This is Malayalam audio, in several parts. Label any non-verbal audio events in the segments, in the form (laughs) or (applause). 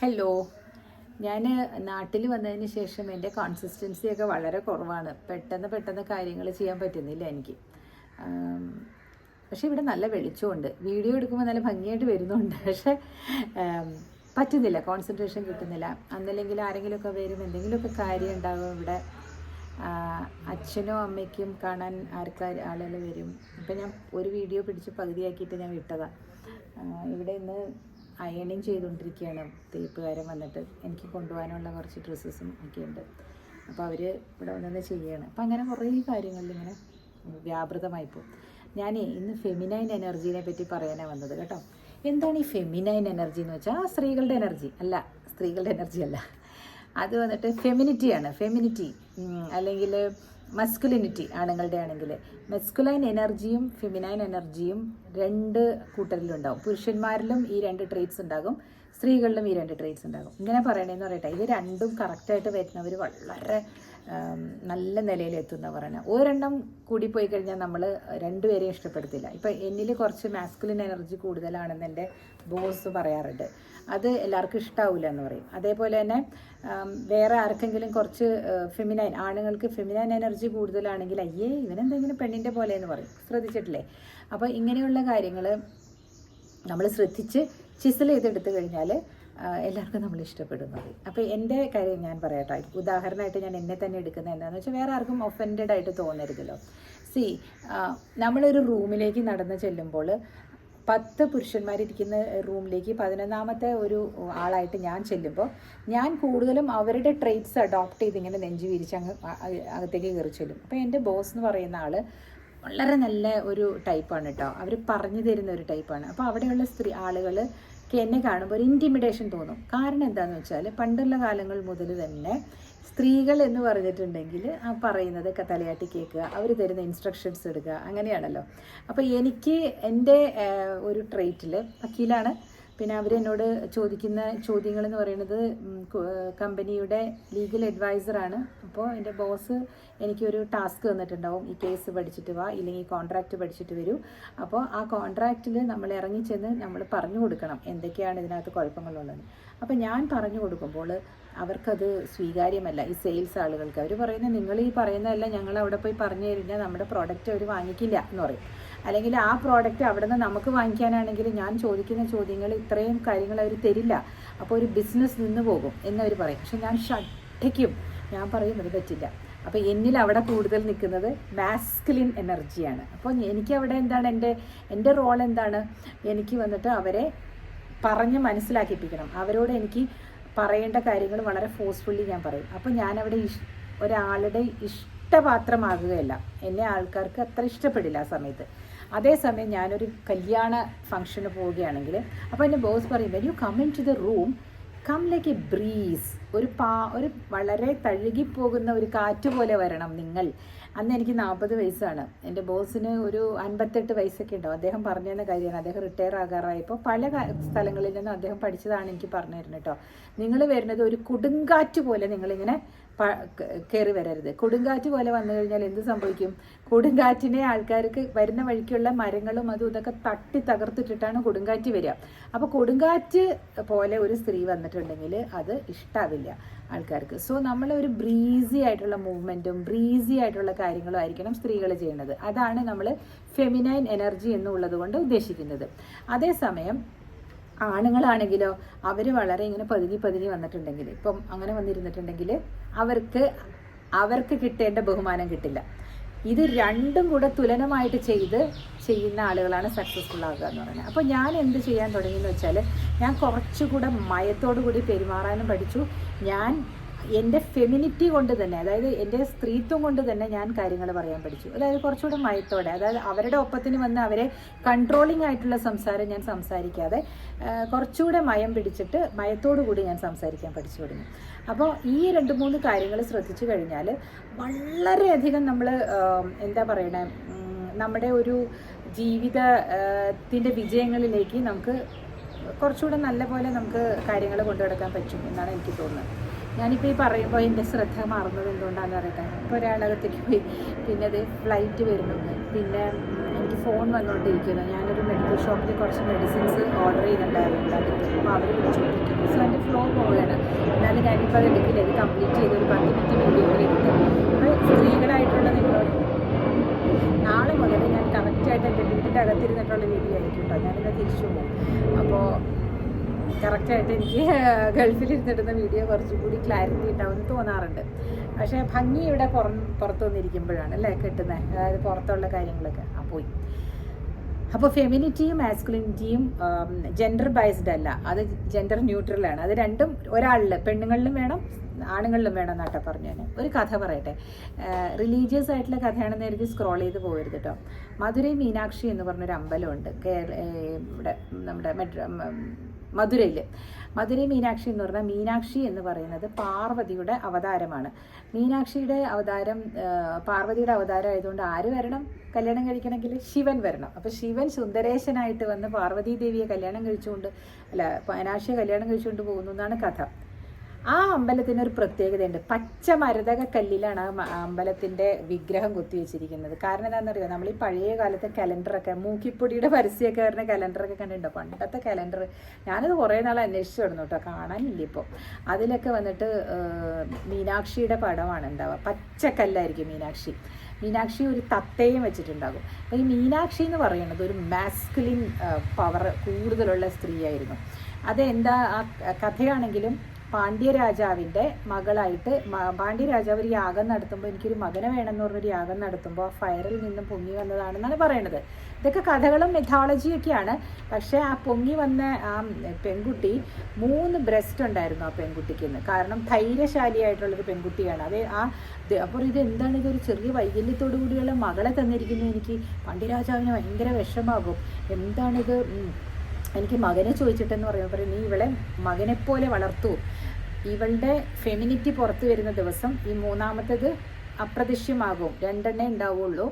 ഹലോ ഞാൻ നാട്ടിൽ വന്നതിന് ശേഷം എന്റെ കോൺസിസ്റ്റൻസി ഒക്കെ വളരെ കുറവാണ്. പെട്ടെന്ന് പെട്ടെന്ന് കാര്യങ്ങൾ ചെയ്യാൻ പറ്റുന്നില്ല എനിക്ക്. പക്ഷേ ഇവിടെ നല്ല വെളിച്ചമുണ്ട്. വീഡിയോ എടുക്കുമ്പോൾ നല്ല ഭംഗിയായിട്ട് വരുന്നുണ്ട്. (laughs) പക്ഷേ പറ്റുന്നില്ല. കോൺസെൻട്രേഷൻ കിട്ടുന്നില്ല. അന്നല്ലെങ്കിൽ ആരെങ്കിലുമൊക്കെ വരും എന്തെങ്കിലുമൊക്കെ കാര്യം ഉണ്ടാകും ഇവിടെ. അച്ഛനും അമ്മയ്ക്കും കാണാൻ ആർക്കാർ ആളുകൾ വരും. ഇപ്പം ഞാൻ ഒരു വീഡിയോ പിടിച്ച് പകുതിയാക്കിയിട്ട് ഞാൻ വിട്ടതാണ് ഇവിടെ ഇന്ന് അയണിങ് ചെയ്തുകൊണ്ടിരിക്കുകയാണ്. തേപ്പുകാരൻ വന്നിട്ട് എനിക്ക് കൊണ്ടുപോകാനുള്ള കുറച്ച് ഡ്രസ്സസും ഒക്കെ ഉണ്ട് അപ്പോൾ അവർ ഇവിടെ വന്നത് ചെയ്യുകയാണ്. അപ്പം അങ്ങനെ കുറേ കാര്യങ്ങളിൽ ഇങ്ങനെ വ്യാപൃതമായി പോകും ഞാൻ ഇന്ന് ഫെമിനൈൻ എനർജീനെ പറ്റി പറയാനാണ് വന്നത് കേട്ടോ. എന്താണ് ഈ ഫെമിനൈൻ എനർജി എന്ന് വെച്ചാൽ സ്ത്രീകളുടെ എനർജി അല്ല സ്ത്രീകളുടെ എനർജി അല്ല. അത് വന്നിട്ട് ഫെമിനിറ്റിയാണ് ഫെമിനിറ്റി അല്ലെങ്കിൽ മസ്കുലിനിറ്റി ആണുങ്ങളുടെ ആണെങ്കിൽ മെസ്കുലൈൻ എനർജിയും ഫെമിനൈൻ എനർജിയും രണ്ട് കൂട്ടരിലുണ്ടാവും. പുരുഷന്മാരിലും ഈ രണ്ട് ട്രേറ്റ്സ് ഉണ്ടാകും. സ്ത്രീകളിലും ഈ രണ്ട് ട്രേറ്റ്സ് ഉണ്ടാകും. ഇങ്ങനെ പറയണേന്ന് പറയട്ടെ ഇത് രണ്ടും കറക്റ്റായിട്ട് വരുന്നവർ വളരെ നല്ല നിലയിൽ എത്തുന്ന പറയണത് ഒരെണ്ണം പോയി കഴിഞ്ഞാൽ നമ്മൾ രണ്ടുപേരെയും ഇഷ്ടപ്പെടുത്തില്ല. ഇപ്പം എന്നിൽ കുറച്ച് മാസ്കുലിൻ എനർജി കൂടുതലാണെന്ന് എന്റെ ബോസ് പറയാറുണ്ട്. അത് എല്ലാവർക്കും ഇഷ്ടാവില്ല എന്ന് പറയും. അതേപോലെ തന്നെ വേറെ ആർക്കെങ്കിലും കുറച്ച് ഫെമിനൈൻ ആണുങ്ങൾക്ക് ഫെമിനൈൻ എനർജി കൂടുതലാണെങ്കിൽ അയ്യേ ഇവനെന്തെങ്കിലും പെണ്ണിന്റെ പോലെ എന്ന് പറയും. ശ്രദ്ധിച്ചിട്ടില്ലേ? അപ്പോൾ ഇങ്ങനെയുള്ള കാര്യങ്ങൾ നമ്മൾ ശ്രദ്ധിച്ച് ചിസൽ ചെയ്തെടുത്തു കഴിഞ്ഞാൽ എല്ലാവർക്കും നമ്മൾ ഇഷ്ടപ്പെടുന്നത്. അപ്പോൾ എന്റെ കാര്യം ഞാൻ പറയട്ടെ. ഉദാഹരണമായിട്ട് ഞാൻ എന്നെ തന്നെ എടുക്കുന്നത് എന്താണെന്ന് വെച്ചാൽ വേറെ ആർക്കും ഒഫൻഡഡ് ആയിട്ട് തോന്നരുതല്ലോ. സി നമ്മളൊരു റൂമിലേക്ക് നടന്ന് ചെല്ലുമ്പോൾ പത്ത് പുരുഷന്മാരിരിക്കുന്ന റൂമിലേക്ക് പതിനൊന്നാമത്തെ ഒരു ആളായിട്ട് ഞാൻ ചെല്ലുമ്പോൾ ഞാൻ കൂടുതലും അവരുടെ ട്രേറ്റ്സ് അഡോപ്റ്റ് ചെയ്ത് ഇങ്ങനെ നെഞ്ചു വിരിച്ച് അങ്ങ് അകത്തേക്ക് കയറി ചെല്ലും. അപ്പോൾ എന്റെ ബോസ് എന്ന് പറയുന്ന ആൾ വളരെ നല്ല ഒരു ടൈപ്പാണ് കേട്ടോ അവർ പറഞ്ഞു തരുന്ന ഒരു ടൈപ്പാണ് അപ്പോൾ അവിടെയുള്ള സ്ത്രീ ആളുകൾ എന്നെ കാണുമ്പോൾ ഒരു ഇന്റിമിഡേഷൻ തോന്നും. കാരണം എന്താണെന്ന് വെച്ചാൽ പണ്ടുള്ള കാലങ്ങൾ മുതൽ തന്നെ സ്ത്രീകൾ എന്ന് പറഞ്ഞിട്ടുണ്ടെങ്കിൽ ആ പറയുന്നതൊക്കെ തലയാട്ടി കേൾക്കുക അവർ തരുന്ന ഇൻസ്ട്രക്ഷൻസ് എടുക്കുക അങ്ങനെയാണല്ലോ. അപ്പോൾ എനിക്ക് എന്റെ ഒരു ട്രേറ്റിൽ വക്കീലാണ് പിന്നെ അവരെന്നോട് ചോദിക്കുന്ന ചോദ്യങ്ങൾ എന്ന് പറയുന്നത് കമ്പനിയുടെ ലീഗൽ അഡ്വൈസറാണ് അപ്പോൾ എന്റെ ബോസ് എനിക്കൊരു ടാസ്ക് തന്നിട്ടുണ്ടാവും. ഈ കേസ് പഠിച്ചിട്ട് വാ ഇല്ലെങ്കിൽ കോൺട്രാക്റ്റ് പഠിച്ചിട്ട് വരൂ. അപ്പോൾ ആ കോൺട്രാക്റ്റിൽ നമ്മൾ ഇറങ്ങിച്ചെന്ന് നമ്മൾ പറഞ്ഞു കൊടുക്കണം എന്തൊക്കെയാണ് ഇതിനകത്ത് കുഴപ്പങ്ങളുള്ളത്. അപ്പോൾ ഞാൻ പറഞ്ഞു കൊടുക്കുമ്പോൾ അവർക്കത് സ്വീകാര്യമല്ല. ഈ സെയിൽസ് ആളുകൾക്ക്. അവർ പറയുന്നത് നിങ്ങൾ ഈ പറയുന്നതല്ല ഞങ്ങൾ അവിടെ പോയി പറഞ്ഞു കഴിഞ്ഞാൽ നമ്മുടെ പ്രോഡക്റ്റ് അവർ വാങ്ങിക്കില്ല എന്ന് പറയും. അല്ലെങ്കിൽ ആ പ്രോഡക്റ്റ് അവിടെ നിന്ന് നമുക്ക് വാങ്ങിക്കാനാണെങ്കിൽ ഞാൻ ചോദിക്കുന്ന ചോദ്യങ്ങൾ ഇത്രയും കാര്യങ്ങൾ അവർ തരില്ല. അപ്പോൾ ഒരു ബിസിനസ് നിന്ന് പോകും എന്നവർ പറയും. പക്ഷെ ഞാൻ ഷട്ടയ്ക്കും ഞാൻ പറയും അത് പറ്റില്ല. അപ്പോൾ എന്നിൽ അവിടെ കൂടുതൽ നിൽക്കുന്നത് മാസ്കുലിൻ എനർജിയാണ് അപ്പോൾ എനിക്ക് അവിടെ എന്താണ്? എന്റെ എന്റെ റോൾ എന്താണ്? എനിക്ക് വന്നിട്ട് അവരെ പറഞ്ഞ് മനസ്സിലാക്കിപ്പിക്കണം. അവരോട് എനിക്ക് പറയേണ്ട കാര്യങ്ങൾ വളരെ ഫോഴ്സ്ഫുള്ളി ഞാൻ പറയും. അപ്പോൾ ഞാനവിടെ ഇഷ് ഒരാളുടെ ഇഷ്ടപാത്രമാകുകയല്ല എന്നെ ആൾക്കാർക്ക് അത്ര ഇഷ്ടപ്പെടില്ല ആ സമയത്ത്. അതേസമയം ഞാനൊരു കല്യാണ ഫംഗ്ഷന് പോവുകയാണെങ്കിൽ അപ്പോൾ എന്റെ ബോസ് പറയും when you come in to the room come like a breeze ഒരു പാ ഒരു വളരെ തഴുകിപ്പോകുന്ന ഒരു കാറ്റ് പോലെ വരണം നിങ്ങൾ. അന്ന് എനിക്ക് നാൽപ്പത് വയസ്സാണ്. എന്റെ ബോസിന് ഒരു അൻപത്തെട്ട് വയസ്സൊക്കെ ഉണ്ടാവും അദ്ദേഹം പറഞ്ഞു തന്ന കാര്യമാണ്. അദ്ദേഹം റിട്ടയർ ആകാറായപ്പോൾ പല സ്ഥലങ്ങളിൽ നിന്നും അദ്ദേഹം പഠിച്ചതാണ് എനിക്ക് പറഞ്ഞു തരുന്നത് കേട്ടോ. നിങ്ങൾ വരുന്നത് ഒരു കൊടുങ്കാറ്റ് പോലെ നിങ്ങളിങ്ങനെ കയറി വരരുത്. കൊടുങ്കാറ്റ് പോലെ വന്നു കഴിഞ്ഞാൽ എന്ത് സംഭവിക്കും? കൊടുങ്കാറ്റിനെ ആൾക്കാർക്ക് വരുന്ന വഴിക്കുള്ള മരങ്ങളും അതും ഇതൊക്കെ തട്ടി തകർത്തിട്ടിട്ടാണ് കൊടുങ്കാറ്റ് വരിക. അപ്പോൾ കൊടുങ്കാറ്റ് പോലെ ഒരു സ്ത്രീ വന്നിട്ടുണ്ടെങ്കിൽ അത് ഇഷ്ടാവില്ല ആൾക്കാർക്ക്. സോ നമ്മൾ ഒരു ബ്രീസി ആയിട്ടുള്ള മൂവ്മെന്റും ബ്രീസി ആയിട്ടുള്ള കാര്യങ്ങളും ആയിരിക്കണം സ്ത്രീകൾ ചെയ്യുന്നത് അതാണ് നമ്മൾ ഫെമിനൈൻ എനർജി എന്നുള്ളത് കൊണ്ട് ഉദ്ദേശിക്കുന്നത്. അതേസമയം ആണുങ്ങളാണെങ്കിലോ അവർ വളരെ ഇങ്ങനെ പതുങ്ങി പതുങ്ങി വന്നിട്ടുണ്ടെങ്കിൽ ഇപ്പം അങ്ങനെ വന്നിരുന്നിട്ടുണ്ടെങ്കിൽ അവർക്ക് അവർക്ക് കിട്ടേണ്ട ബഹുമാനം കിട്ടില്ല. ഇത് രണ്ടും കൂടെ തുലനമായിട്ട് ചെയ്ത് ചെയ്യുന്ന ആളുകളാണ് സക്സസ്ഫുൾ ആകുക എന്ന് പറയുന്നത്. അപ്പോൾ ഞാൻ എന്ത് ചെയ്യാൻ തുടങ്ങിയെന്ന് വെച്ചാൽ ഞാൻ കുറച്ചുകൂടെ മയത്തോടു കൂടി പെരുമാറാനും പഠിച്ചു. ഞാൻ എന്റെ ഫെമിനിറ്റി കൊണ്ട് തന്നെ അതായത് എന്റെ സ്ത്രീത്വം കൊണ്ട് തന്നെ ഞാൻ കാര്യങ്ങൾ പറയാൻ പഠിച്ചു. അതായത് കുറച്ചുകൂടെ മയത്തോടെ അതായത് അവരുടെ ഒപ്പത്തിന് വന്ന് അവരെ കൺട്രോളിംഗ് ആയിട്ടുള്ള സംസാരം ഞാൻ സംസാരിക്കാതെ കുറച്ചുകൂടെ മയം പിടിച്ചിട്ട് മയത്തോടു കൂടി ഞാൻ സംസാരിക്കാൻ പഠിച്ചു തുടങ്ങി. അപ്പോൾ ഈ രണ്ട് മൂന്ന് കാര്യങ്ങൾ ശ്രദ്ധിച്ചു കഴിഞ്ഞാൽ വളരെയധികം നമ്മൾ എന്താ പറയണേ നമ്മുടെ ഒരു ജീവിതത്തിന്റെ വിജയങ്ങളിലേക്ക് നമുക്ക് കുറച്ചുകൂടെ നല്ല പോലെ നമുക്ക് കാര്യങ്ങൾ കൊണ്ടുനടക്കാൻ പറ്റും എന്നാണ് എനിക്ക് തോന്നുന്നത്. ഞാനിപ്പോൾ ഈ പറയുമ്പോൾ എന്റെ ശ്രദ്ധ മാറുന്നത് എന്തുകൊണ്ടാണെന്ന് അറിയട്ടെ? ഇപ്പോൾ ഒരാളകത്തേക്ക് പോയി പിന്നെ അത് ഫ്ലൈറ്റ് വരുന്നു. പിന്നെ എനിക്ക് ഫോൺ വന്നുകൊണ്ടിരിക്കുന്നു ഞാനൊരു മെഡിക്കൽ ഷോപ്പിൽ കുറച്ച് മെഡിസിൻസ് ഓർഡർ ചെയ്തിട്ടുണ്ടായിരുന്നു. അപ്പോൾ അവർ വിളിച്ചുകൊണ്ടിരിക്കുന്നു സോ എന്റെ ഫ്ലോ പോവുകയാണ്. എന്നാലും ഞാനിപ്പോൾ അത് എടുക്കില്ല. ഇത് കംപ്ലീറ്റ് ചെയ്ത് ഒരു പത്ത് മിനിറ്റ് വീഡിയോ എടുത്തു അപ്പോൾ സ്ത്രീകളായിട്ടുള്ള നിങ്ങളോട് നാളെ മുതൽ ഞാൻ കറക്റ്റായിട്ട് എന്റെ വീടിന്റെ അകത്തിരുന്നിട്ടുള്ള വീഡിയോ ആയിരിക്കും കേട്ടോ ഞാനിത് തിരിച്ചു പോകും. അപ്പോൾ കറക്റ്റായിട്ട് എനിക്ക് ഗൾഫിൽ ഇരുന്നിടുന്ന വീഡിയോ കുറച്ചും കൂടി ക്ലാരിറ്റി ഉണ്ടാവുമെന്ന് തോന്നാറുണ്ട്. പക്ഷേ ഭംഗി ഇവിടെ പുറം പുറത്തു വന്നിരിക്കുമ്പോഴാണ് അല്ലേ കിട്ടുന്നത് അതായത് പുറത്തുള്ള കാര്യങ്ങളൊക്കെ. ആ പോയി. അപ്പോൾ ഫെമിനിറ്റിയും മാസ്കുലിനിറ്റിയും ജെൻഡർ ബൈസ്ഡ് അല്ല. അത് ജെൻഡർ ന്യൂട്രലാണ് അത് രണ്ടും ഒരാളിൽ പെണ്ണുങ്ങളിലും വേണം ആണുങ്ങളിലും വേണം എന്നാട്ടെ പറഞ്ഞു ഞാൻ ഒരു കഥ പറയട്ടെ. റിലീജിയസ് ആയിട്ടുള്ള കഥയാണെന്ന് എനിക്ക് സ്ക്രോൾ ചെയ്ത് പോകരുത് കേട്ടോ മധുരൈ മീനാക്ഷി എന്ന് പറഞ്ഞൊരു അമ്പലമുണ്ട്. കേരള ഇവിടെ നമ്മുടെ മധുരയിൽ മധുര മീനാക്ഷി എന്ന് പറഞ്ഞാൽ മീനാക്ഷി എന്ന് പറയുന്നത് പാർവതിയുടെ അവതാരമാണ്. മീനാക്ഷിയുടെ അവതാരം പാർവതിയുടെ അവതാരം ആയതുകൊണ്ട് ആര് വരണം? കല്യാണം കഴിക്കണമെങ്കിൽ ശിവൻ വരണം. അപ്പോൾ ശിവൻ സുന്ദരേശനായിട്ട് വന്ന് പാർവതി ദേവിയെ കല്യാണം കഴിച്ചുകൊണ്ട് അല്ല മീനാക്ഷിയെ കല്യാണം കഴിച്ചുകൊണ്ട് പോകുന്നു എന്നാണ് കഥ. ആ അമ്പലത്തിന് ഒരു പ്രത്യേകതയുണ്ട്. പച്ച മരതക കല്ലിലാണ് ആ അമ്പലത്തിന്റെ വിഗ്രഹം കൊത്തിവെച്ചിരിക്കുന്നത് കാരണം എന്താണെന്ന് എന്താണെന്നറിയോ? നമ്മൾ ഈ പഴയ കാലത്തെ കലണ്ടറൊക്കെ മൂക്കിപ്പൊടിയുടെ പരസ്യമൊക്കെ വരുന്ന കലണ്ടറൊക്കെ കണ്ടിട്ടുണ്ടോ? പണ്ടത്തെ കലണ്ടർ. ഞാനത് കുറേ നാൾ അന്വേഷിച്ചു വരുന്നു കേട്ടോ. കാണാനില്ല ഇപ്പോൾ അതിലൊക്കെ വന്നിട്ട് മീനാക്ഷിയുടെ പടമാണ് ഉണ്ടാവുക പച്ചക്കല്ലായിരിക്കും മീനാക്ഷി. മീനാക്ഷി ഒരു തത്തയും വെച്ചിട്ടുണ്ടാകും. അപ്പോൾ ഈ മീനാക്ഷി എന്ന് പറയുന്നത് ഒരു മാസ്കുലിൻ പവർ കൂടുതലുള്ള സ്ത്രീയായിരുന്നു. അതെന്താ? ആ കഥയാണെങ്കിലും പാണ്ഡ്യരാജാവിന്റെ മകളായിട്ട് പാണ്ഡ്യരാജാവ് ഒരു യാഗം നടത്തുമ്പോൾ എനിക്കൊരു മകനെ വേണമെന്ന് പറഞ്ഞൊരു യാഗം നടത്തുമ്പോൾ ഫയറിൽ നിന്നും പൊങ്ങി വന്നതാണെന്നാണ് പറയണത്. ഇതൊക്കെ കഥകളും മെഥോളജിയൊക്കെയാണ് പക്ഷേ ആ പൊങ്ങി വന്ന ആ പെൺകുട്ടി മൂന്ന് ബ്രസ്റ്റ് ഉണ്ടായിരുന്നു ആ പെൺകുട്ടിക്ക് കാരണം ധൈര്യശാലിയായിട്ടുള്ളൊരു പെൺകുട്ടിയാണ്. അത് ആ അപ്പോൾ ഇത് എന്താണ്? ഇതൊരു ചെറിയ വൈകല്യത്തോടു കൂടിയുള്ള മകളെ തന്നിരിക്കുന്നത് എനിക്ക് പാണ്ഡ്യരാജാവിന് ഭയങ്കര വിഷമാകും. എന്താണിത്. എനിക്ക് മകനെ ചോദിച്ചിട്ടെന്ന് പറയുമ്പോൾ പറയും നീ ഇവളെ മകനെപ്പോലെ വളർത്തു. ഇവളുടെ ഫെമിനിറ്റി പുറത്തു വരുന്ന ദിവസം ഈ മൂന്നാമത്തേത് അപ്രദൃശ്യമാകും രണ്ടെണ്ണേ ഉണ്ടാവുള്ളൂ.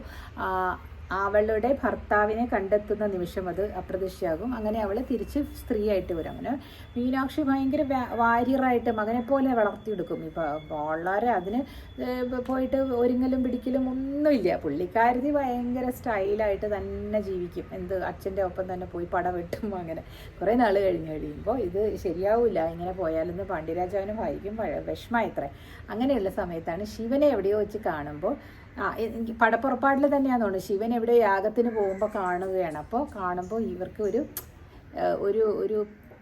അവളുടെ ഭർത്താവിനെ കണ്ടെത്തുന്ന നിമിഷം അത് അപ്രതീക്ഷയാകും അങ്ങനെ അവൾ തിരിച്ച് സ്ത്രീയായിട്ട് വരും. അങ്ങനെ മീനാക്ഷി ഭയങ്കര വാര്യറായിട്ട് മകനെ പോലെ വളർത്തിയെടുക്കും ഇപ്പം വളരെ അതിന് പോയിട്ട് ഒരുങ്ങലും പിടിക്കലും ഒന്നുമില്ല. പുള്ളിക്കാരി ഭയങ്കര സ്റ്റൈലായിട്ട് തന്നെ ജീവിക്കും. എന്ത് അച്ഛന്റെ ഒപ്പം തന്നെ പോയി പട വെട്ടും അങ്ങനെ കുറേ നാൾ കഴിഞ്ഞ് കഴിയുമ്പോൾ ഇത് ശരിയാവില്ല. ഇങ്ങനെ പോയാലെന്ന് പാണ്ഡ്യരാജാവിന് വായിക്കും വിഷമമായിത്രേ അങ്ങനെയുള്ള സമയത്താണ് ശിവനെ എവിടെയോ വെച്ച് കാണുമ്പോൾ ആ എനിക്ക് പടപ്പുറപ്പാടിൽ തന്നെയാണെന്ന് തോന്നുന്നു. ശിവൻ എവിടെ യാഗത്തിന് പോകുമ്പോൾ കാണുകയാണ്. അപ്പോൾ കാണുമ്പോൾ ഇവർക്ക് ഒരു ഒരു ഒരു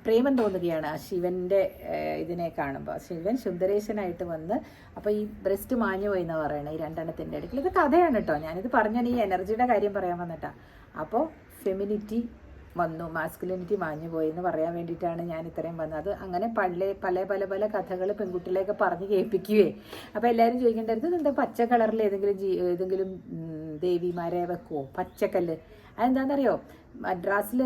പ്രേമം തോന്നുകയാണ് ആ ശിവന്റെ ഇതിനെ കാണുമ്പോൾ ശിവൻ സുന്ദരേശനായിട്ട് വന്ന് അപ്പോൾ ഈ ബ്രസ്റ്റ് മാഞ്ഞു പോയി എന്ന് പറയുന്നത് ഈ രണ്ടെണ്ണത്തിന്റെ ഇടയ്ക്ക് ഇത് കഥയാണ് കേട്ടോ. ഞാനിത് പറഞ്ഞാൽ ഈ എനർജിയുടെ കാര്യം പറയാൻ വന്നിട്ടാണ് അപ്പോൾ ഫെമിനിറ്റി വന്നു. മാസ്കുലിനിറ്റി മാഞ്ഞു പോയി എന്ന് പറയാൻ വേണ്ടിയിട്ടാണ് ഞാൻ ഇത്രയും വന്നത്. അങ്ങനെ പള്ളി പല പല പല കഥകൾ പെൺകുട്ടികളെയൊക്കെ പറഞ്ഞ് കേൾപ്പിക്കുകയെ അപ്പോൾ എല്ലാവരും ചോദിക്കേണ്ടത് എന്താ പച്ച കളറിൽ ഏതെങ്കിലും ജീ ഏതെങ്കിലും ദേവിമാരെ വെക്കുമോ പച്ചക്കല്ല്. അതെന്താണെന്നറിയോ മദ്രാസിൽ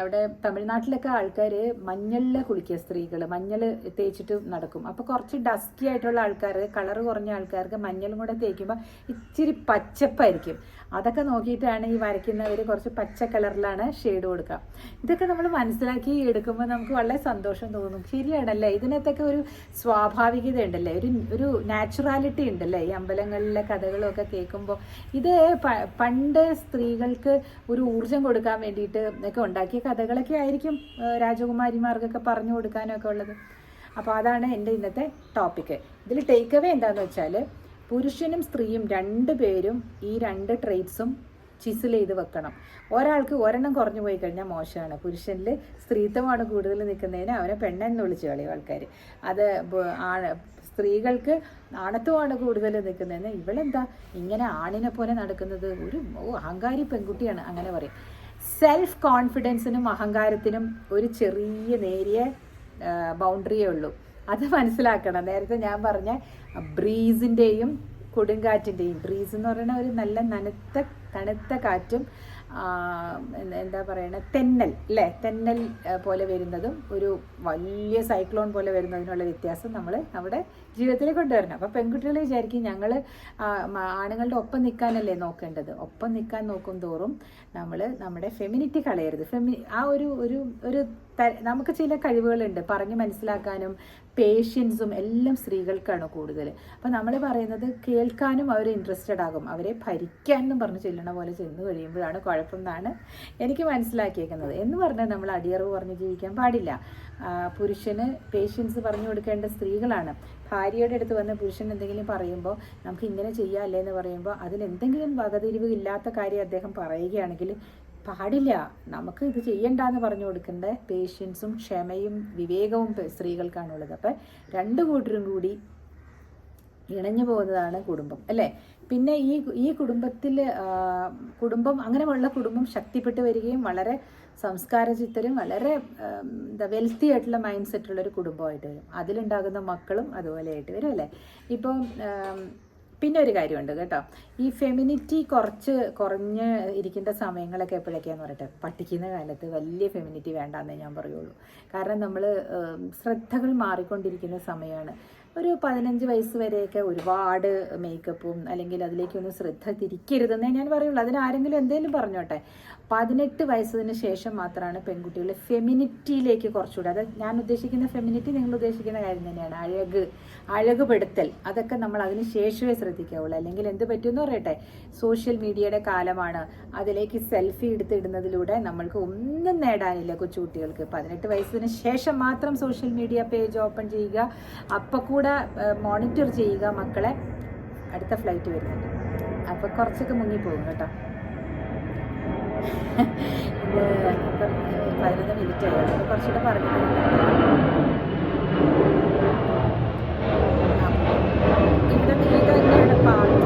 അവിടെ തമിഴ്നാട്ടിലൊക്കെ ആൾക്കാർ മഞ്ഞളിൽ കുളിക്കുക സ്ത്രീകൾ മഞ്ഞൾ തേച്ചിട്ട് നടക്കും. അപ്പോൾ കുറച്ച് ഡസ്റ്റി ആയിട്ടുള്ള ആൾക്കാർ കളർ കുറഞ്ഞ ആൾക്കാർക്ക് മഞ്ഞളും കൂടെ തേക്കുമ്പോൾ ഇച്ചിരി പച്ചപ്പായിരിക്കും. അതൊക്കെ നോക്കിയിട്ടാണ് ഈ വരയ്ക്കുന്നവർ കുറച്ച് പച്ച കളറിലാണ് ഷെയ്ഡ് കൊടുക്കുക ഇതൊക്കെ നമ്മൾ മനസ്സിലാക്കി എടുക്കുമ്പോൾ നമുക്ക് വളരെ സന്തോഷം തോന്നും. ശരിയാണല്ലേ? ഇതിനകത്തൊക്കെ ഒരു സ്വാഭാവികത ഉണ്ടല്ലേ ഒരു ഒരു നാച്ചുറാലിറ്റി ഉണ്ടല്ലേ? ഈ അമ്പലങ്ങളിലെ കഥകളൊക്കെ കേൾക്കുമ്പോൾ ഇത് പണ്ട് സ്ത്രീകൾക്ക് ഒരു ഊർജം കൊടുക്കാൻ വേണ്ടിയിട്ട് ഒക്കെ ഉണ്ടാക്കിയ കഥകളൊക്കെ ആയിരിക്കും രാജകുമാരിമാർക്കൊക്കെ പറഞ്ഞു കൊടുക്കാനൊക്കെ ഉള്ളത്. അപ്പോൾ അതാണ് എന്റെ ഇന്നത്തെ ടോപ്പിക്ക് ഇതിൽ ടേക്ക് അവേ എന്താണെന്ന് വെച്ചാൽ പുരുഷനും സ്ത്രീയും രണ്ട് പേരും ഈ രണ്ട് ട്രേറ്റ്സും ചിസിൽ ചെയ്ത് വെക്കണം. ഒരാൾക്ക് ഒരെണ്ണം കുറഞ്ഞു പോയി കഴിഞ്ഞാൽ മോശമാണ്. പുരുഷനിൽ സ്ത്രീത്വമാണ് കൂടുതൽ നിൽക്കുന്നതിന് അവനെ പെണ്ണെന്ന് വിളിച്ചു കളയും ആൾക്കാർ അത് ആണ് സ്ത്രീകൾക്ക് ആണത്വമാണ് കൂടുതൽ നിൽക്കുന്നതെന്ന് ഇവളെന്താ? ഇങ്ങനെ ആണിനെ പോലെ നടക്കുന്നത്. ഒരു അഹങ്കാരി പെൺകുട്ടിയാണ് അങ്ങനെ പറയും. സെൽഫ് കോൺഫിഡൻസിനും അഹങ്കാരത്തിനും ഒരു ചെറിയ നേരിയ ബൗണ്ടറിയേ ഉള്ളൂ. അത് മനസ്സിലാക്കണം. നേരത്തെ ഞാൻ പറഞ്ഞ ബ്രീസിന്റെയും കൊടുങ്കാറ്റിന്റെയും ബ്രീസ് എന്ന് പറയുന്ന ഒരു നല്ല നനുത്ത തണുത്ത കാറ്റും എന്താ പറയണ തെന്നൽ അല്ലേ? തെന്നൽ പോലെ വരുന്നതും ഒരു വലിയ സൈക്ലോൺ പോലെ വരുന്നതിനുള്ള വ്യത്യാസം നമ്മൾ നമ്മുടെ ജീവിതത്തിൽ കൊണ്ടുവരണം. അപ്പോൾ പെൺകുട്ടികൾ വിചാരിക്കും ഞങ്ങൾ ആണുങ്ങളുടെ ഒപ്പം നിൽക്കാനല്ലേ നോക്കേണ്ടത്. ഒപ്പം നിൽക്കാൻ നോക്കും തോറും നമ്മൾ നമ്മുടെ ഫെമിനിറ്റി കളയരുത്. ഫെമി ആ ഒരു ഒരു ഒരു നമുക്ക് ചില കഴിവുകളുണ്ട്. പറഞ്ഞു മനസ്സിലാക്കാനും പേഷ്യൻസും എല്ലാം സ്ത്രീകൾക്കാണ് കൂടുതൽ അപ്പം നമ്മൾ പറയുന്നത് കേൾക്കാനും അവർ ഇൻട്രസ്റ്റഡ് ആകും. അവരെ ഭരിക്കാൻ എന്നും പറഞ്ഞ് ചെല്ലണ പോലെ ചെന്ന് കഴിയുമ്പോഴാണ് കുഴപ്പം എന്നാണ് എനിക്ക് മനസ്സിലാക്കിയേക്കുന്നത്. എന്ന് പറഞ്ഞാൽ നമ്മൾ അടിയറവ് പറഞ്ഞ് ജീവിക്കാൻ പാടില്ല. പുരുഷന് പേഷ്യൻസ് പറഞ്ഞു കൊടുക്കേണ്ട സ്ത്രീകളാണ്. ഭാര്യയുടെ അടുത്ത് വന്ന് പുരുഷൻ എന്തെങ്കിലും പറയുമ്പോൾ നമുക്ക് ഇങ്ങനെ ചെയ്യാമല്ലേ എന്ന് പറയുമ്പോൾ അതിന് എന്തെങ്കിലും വകതിരിവ് ഇല്ലാത്ത കാര്യം അദ്ദേഹം പറയുകയാണെങ്കിൽ പാടില്ല. നമുക്ക് ഇത് ചെയ്യണ്ടെന്ന് പറഞ്ഞു കൊടുക്കേണ്ട പേഷ്യൻസും ക്ഷമയും വിവേകവും സ്ത്രീകൾക്കാണുള്ളത് അപ്പം രണ്ട് കൂട്ടരും കൂടി ഇണഞ്ഞു പോകുന്നതാണ് കുടുംബം അല്ലേ? പിന്നെ ഈ ഈ കുടുംബത്തിൽ കുടുംബം അങ്ങനെയുള്ള കുടുംബം ശക്തിപ്പെട്ട് വരികയും വളരെ സംസ്കാരചിത്തരും വളരെ എന്താ വെൽത്തി ആയിട്ടുള്ള മൈൻഡ് സെറ്റുള്ള ഒരു കുടുംബമായിട്ട് വരും. അതിലുണ്ടാകുന്ന മക്കളും അതുപോലെ ആയിട്ട് വരും അല്ലേ? ഇപ്പോൾ പിന്നെ ഒരു കാര്യമുണ്ട് കേട്ടോ. ഈ ഫെമിനിറ്റി കുറച്ച് കുറഞ്ഞ് ഇരിക്കേണ്ട സമയങ്ങളൊക്കെ എപ്പോഴൊക്കെയാന്ന് പറയട്ടെ? പഠിക്കുന്ന കാലത്ത് വലിയ ഫെമിനിറ്റി വേണ്ടാന്നേ ഞാൻ പറയുള്ളൂ. കാരണം നമ്മൾ ശ്രദ്ധകൾ മാറിക്കൊണ്ടിരിക്കുന്ന സമയമാണ് ഒരു പതിനഞ്ച് വയസ്സ് വരെയൊക്കെ ഒരുപാട് മേക്കപ്പും അല്ലെങ്കിൽ അതിലേക്കൊന്നും ശ്രദ്ധ തിരിക്കരുതെന്നേ ഞാൻ പറയുള്ളൂ. അതിന് ആരെങ്കിലും എന്തെങ്കിലും പറഞ്ഞോട്ടെ? പതിനെട്ട് വയസ്സിന് ശേഷം മാത്രമാണ് പെൺകുട്ടികൾ ഫെമിനിറ്റിയിലേക്ക് കുറച്ചുകൂടെ അതായത് ഞാൻ ഉദ്ദേശിക്കുന്ന ഫെമിനിറ്റി നിങ്ങൾ ഉദ്ദേശിക്കുന്ന കാര്യം തന്നെയാണ്. അഴക് അഴകുപെടുത്തൽ അതൊക്കെ നമ്മൾ അതിന് ശേഷമേ ശ്രദ്ധിക്കാവുള്ളൂ. അല്ലെങ്കിൽ എന്ത് പറ്റുമെന്ന് പറയട്ടെ സോഷ്യൽ മീഡിയയുടെ കാലമാണ്. അതിലേക്ക് സെൽഫി എടുത്തിടുന്നതിലൂടെ നമ്മൾക്ക് ഒന്നും നേടാനില്ല കൊച്ചുകുട്ടികൾക്ക്. പതിനെട്ട് വയസ്സിന് ശേഷം മാത്രം സോഷ്യൽ മീഡിയ പേജ് ഓപ്പൺ ചെയ്യുക അപ്പം കൂടെ മോണിറ്റർ ചെയ്യുക മക്കളെ. അടുത്ത ഫ്ലൈറ്റ് വരുന്നുണ്ട്. അപ്പോൾ കുറച്ചൊക്കെ മുങ്ങിപ്പോകും കേട്ടോ. ഇത് പതിനൊന്ന് മിനിറ്റ് ആയി കുറച്ചുകൂടെ പറഞ്ഞു ഇവിടെ വീട് തന്നെയാണ് പാട്ട്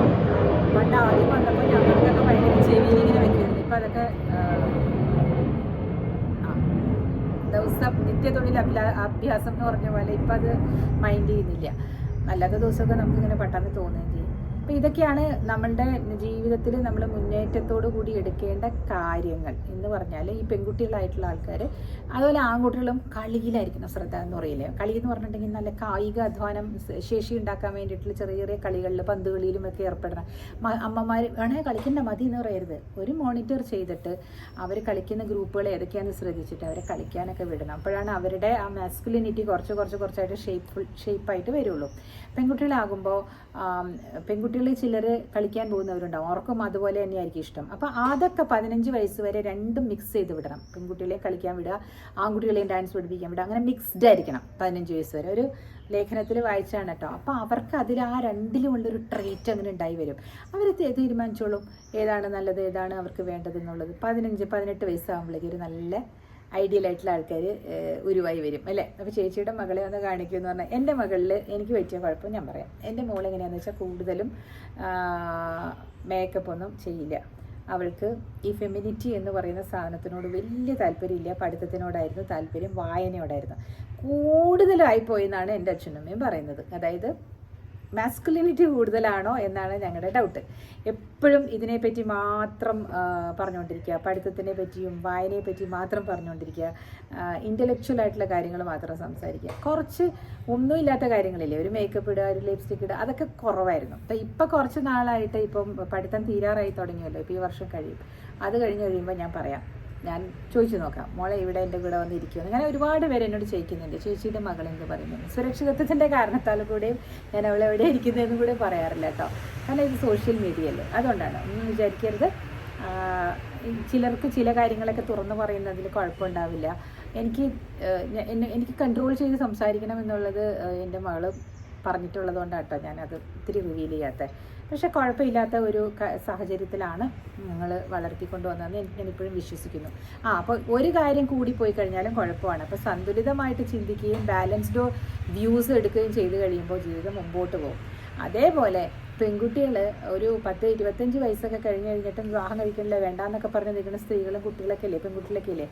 പണ്ട് ആദ്യം വന്നപ്പോൾ ഞങ്ങൾക്കൊക്കെ ഭയങ്കര ചെവിയിൽ ഇങ്ങനെ ഇപ്പം അതൊക്കെ ദിവസം നിത്യതൊഴിൽ അഭ്യാ അഭ്യാസം എന്ന് പറഞ്ഞ പോലെ ഇപ്പം അത് മൈൻഡ് ചെയ്യുന്നില്ല അല്ലാത്ത ദിവസമൊക്കെ നമുക്കിങ്ങനെ പെട്ടെന്ന് തോന്നുകയും ചെയ്യും അപ്പം ഇതൊക്കെയാണ് നമ്മളുടെ ജീവിതത്തിൽ നമ്മൾ മുന്നേറ്റത്തോടു കൂടി എടുക്കേണ്ട കാര്യങ്ങൾ എന്ന് പറഞ്ഞാൽ ഈ പെൺകുട്ടികളായിട്ടുള്ള ആൾക്കാർ അതുപോലെ ആൺകുട്ടികളും കളിയിലായിരിക്കണം ശ്രദ്ധ എന്ന് പറയില്ലേ? കളി എന്ന് പറഞ്ഞിട്ടുണ്ടെങ്കിൽ നല്ല കായിക അധ്വാനം ശേഷി ഉണ്ടാക്കാൻ വേണ്ടിയിട്ടുള്ള ചെറിയ ചെറിയ കളികളിൽ പന്ത് കളിയിലും ഒക്കെ ഏർപ്പെടണം അമ്മമാർ വേണേ കളിക്കേണ്ട മതി എന്ന് പറയരുത്. ഒരു മോണിറ്റർ ചെയ്തിട്ട് അവർ കളിക്കുന്ന ഗ്രൂപ്പുകൾ ഏതൊക്കെയാണെന്ന് ശ്രദ്ധിച്ചിട്ട് അവരെ കളിക്കാനൊക്കെ വിടണം. അപ്പോഴാണ് അവരുടെ ആ മാസ്കുലിനിറ്റി കുറച്ച് കുറച്ച് കുറച്ചായിട്ട് ഷേപ്പ് ഷേപ്പായിട്ട് വരുള്ളൂ. പെൺകുട്ടികളാകുമ്പോൾ പെൺകുട്ടികളിൽ ചിലർ കളിക്കാൻ പോകുന്നവരുണ്ടാവും. അവർക്കും അതുപോലെ തന്നെയായിരിക്കും ഇഷ്ടം. അപ്പോൾ അതൊക്കെ പതിനഞ്ച് വയസ്സ് വരെ രണ്ടും മിക്സ് ചെയ്ത് വിടണം. പെൺകുട്ടികളെയും കളിക്കാൻ വിടുക ആൺകുട്ടികളെയും ഡാൻസ് പഠിപ്പിക്കാൻ വിടുക അങ്ങനെ മിക്സ്ഡ് ആയിരിക്കണം പതിനഞ്ച് വയസ്സ് വരെ. ഒരു ലേഖനത്തിൽ വായിച്ചാണ് കേട്ടോ. അപ്പോൾ അവർക്ക് അതിൽ ആ രണ്ടിലും ഉള്ളൊരു ട്രേറ്റ് അങ്ങനെ ഉണ്ടായി വരും. അവർ തീരുമാനിച്ചോളും. ഏതാണ് നല്ലത് ഏതാണ് അവർക്ക് വേണ്ടതെന്നുള്ളത് പതിനഞ്ച് പതിനെട്ട് വയസ്സാകുമ്പോഴേക്കും ഒരു നല്ല ഐഡിയൽ ആയിട്ടുള്ള ആൾക്കാർ ഉരുവായി വരും അല്ലേ? അപ്പോൾ ചേച്ചിയുടെ മകളെ ഒന്ന് കാണിക്കുമെന്ന് പറഞ്ഞാൽ എന്റെ മകളിൽ എനിക്ക് പറ്റിയ കുഴപ്പം ഞാൻ പറയാം. എന്റെ മോൾ എങ്ങനെയാണെന്ന് വെച്ചാൽ കൂടുതലും മേക്കപ്പ് ഒന്നും ചെയ്യില്ല. അവൾക്ക് ഈ ഫെമിനിറ്റി എന്ന് പറയുന്ന സാധനത്തിനോട് വലിയ താല്പര്യമില്ല. പഠിത്തത്തിനോടായിരുന്നു താല്പര്യം വായനയോടായിരുന്നു. കൂടുതലായി പോയെന്നാണ് എന്റെ അച്ഛനമ്മയും പറയുന്നത്. അതായത് മാസ്കുലിനിറ്റി കൂടുതലാണോ എന്നാണ് ഞങ്ങളുടെ ഡൗട്ട് എപ്പോഴും ഇതിനെപ്പറ്റി മാത്രം പറഞ്ഞുകൊണ്ടിരിക്കുക. പഠിത്തത്തിനെ പറ്റിയും വായനയെ പറ്റിയും മാത്രം പറഞ്ഞുകൊണ്ടിരിക്കുക. ഇന്റലക്ച്വൽ ആയിട്ടുള്ള കാര്യങ്ങൾ മാത്രം സംസാരിക്കുക. കുറച്ച് ഒന്നുമില്ലാത്ത കാര്യങ്ങളില്ലേ? ഒരു മേക്കപ്പ് ഇടുക ഒരു ലിപ്സ്റ്റിക് ഇടുക അതൊക്കെ കുറവായിരുന്നു. അപ്പം ഇപ്പം കുറച്ച് നാളായിട്ട് ഇപ്പം പഠിത്തം തീരാറായി തുടങ്ങിയല്ലോ. ഇപ്പോൾ ഈ വർഷം കഴിയും. അത് കഴിഞ്ഞ് കഴിയുമ്പോൾ ഞാൻ പറയാം. ഞാൻ ചോദിച്ചു നോക്കാം. മോളെ ഇവിടെ എന്റെ കൂടെ വന്ന് ഇരിക്കുമെന്ന് അങ്ങനെ ഒരുപാട് പേര് എന്നോട് ചോദിക്കുന്നുണ്ട്. ചേച്ചിയുടെ മകൾ എന്ന് പറയുന്നത് സുരക്ഷിതത്വത്തിന്റെ കാരണത്താൽ കൂടെയും ഞാൻ അവളെ എവിടെ ഇരിക്കുന്നതെന്ന് കൂടെ പറയാറില്ല കേട്ടോ. കാരണം ഇത് സോഷ്യൽ മീഡിയ അല്ലേ? അതുകൊണ്ടാണ്. ഒന്നും വിചാരിക്കരുത്. ചിലർക്ക് ചില കാര്യങ്ങളൊക്കെ തുറന്നു പറയുന്നതിൽ കുഴപ്പമുണ്ടാവില്ല. എനിക്ക് എനിക്ക് കൺട്രോൾ ചെയ്ത് സംസാരിക്കണം എന്നുള്ളത് എന്റെ മകൾ പറഞ്ഞിട്ടുള്ളത് കൊണ്ടാട്ടോ ഞാനത് ഇത്തിരി റിവീൽ ചെയ്യാത്തത് പക്ഷെ കുഴപ്പമില്ലാത്ത ഒരു സാഹചര്യത്തിലാണ് ഞങ്ങൾ വളർത്തിക്കൊണ്ടുവന്നതെന്ന് എനിക്ക് ഞാനിപ്പോഴും വിശ്വസിക്കുന്നു. ആ അപ്പോൾ ഒരു കാര്യം കൂടി പോയി കഴിഞ്ഞാലും കുഴപ്പമാണ്. അപ്പോൾ സന്തുലിതമായിട്ട് ചിന്തിക്കുകയും ബാലൻസ്ഡ് വ്യൂസ് എടുക്കുകയും ചെയ്ത് കഴിയുമ്പോൾ ജീവിതം മുമ്പോട്ട് പോകും. അതേപോലെ പെൺകുട്ടികൾ ഒരു പത്ത് ഇരുപത്തഞ്ച് വയസ്സൊക്കെ കഴിഞ്ഞ് കഴിഞ്ഞിട്ടും വിവാഹം കഴിക്കണില്ല? വേണ്ടാന്നൊക്കെ പറഞ്ഞ് നിൽക്കുന്ന സ്ത്രീകളും കുട്ടികളൊക്കെ ഇല്ലേ പെൺകുട്ടികളൊക്കെ ഇല്ലേ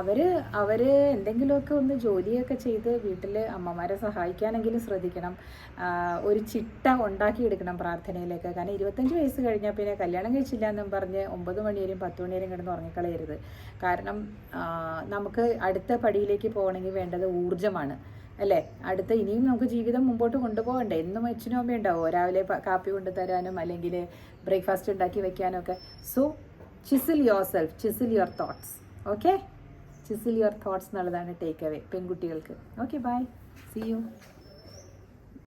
അവർ അവർ എന്തെങ്കിലുമൊക്കെ ഒന്ന് ജോലിയൊക്കെ ചെയ്ത് വീട്ടിൽ അമ്മമാരെ സഹായിക്കാനെങ്കിലും ശ്രദ്ധിക്കണം. ഒരു ചിട്ട ഉണ്ടാക്കിയെടുക്കണം പ്രാർത്ഥനയിലേക്ക്. കാരണം ഇരുപത്തഞ്ച് വയസ്സ് കഴിഞ്ഞാൽ പിന്നെ കല്യാണം കഴിച്ചില്ല എന്നും പറഞ്ഞ് ഒമ്പത് മണിവരെയും പത്ത് മണിവരെയും കിടന്ന് ഉറങ്ങിക്കളയരുത്. കാരണം നമുക്ക് അടുത്ത പടിയിലേക്ക് പോകണമെങ്കിൽ വേണ്ടത് ഊർജമാണ്. അല്ലേ? അടുത്ത ഇനിയും നമുക്ക് ജീവിതം മുമ്പോട്ട് കൊണ്ടുപോകണ്ടേ? എന്നും അച്ഛനും അമ്മയും ഉണ്ടാവുമോ രാവിലെ കാപ്പി കൊണ്ടു തരാനും അല്ലെങ്കിൽ ബ്രേക്ക്ഫാസ്റ്റ് ഉണ്ടാക്കി വെക്കാനും ഒക്കെ so chisel yourself chisel your thoughts okay chisel your thoughts എന്നുള്ളതാണ് ടേക്ക് അവേ പെൺകുട്ടികൾക്ക്. Okay bye see you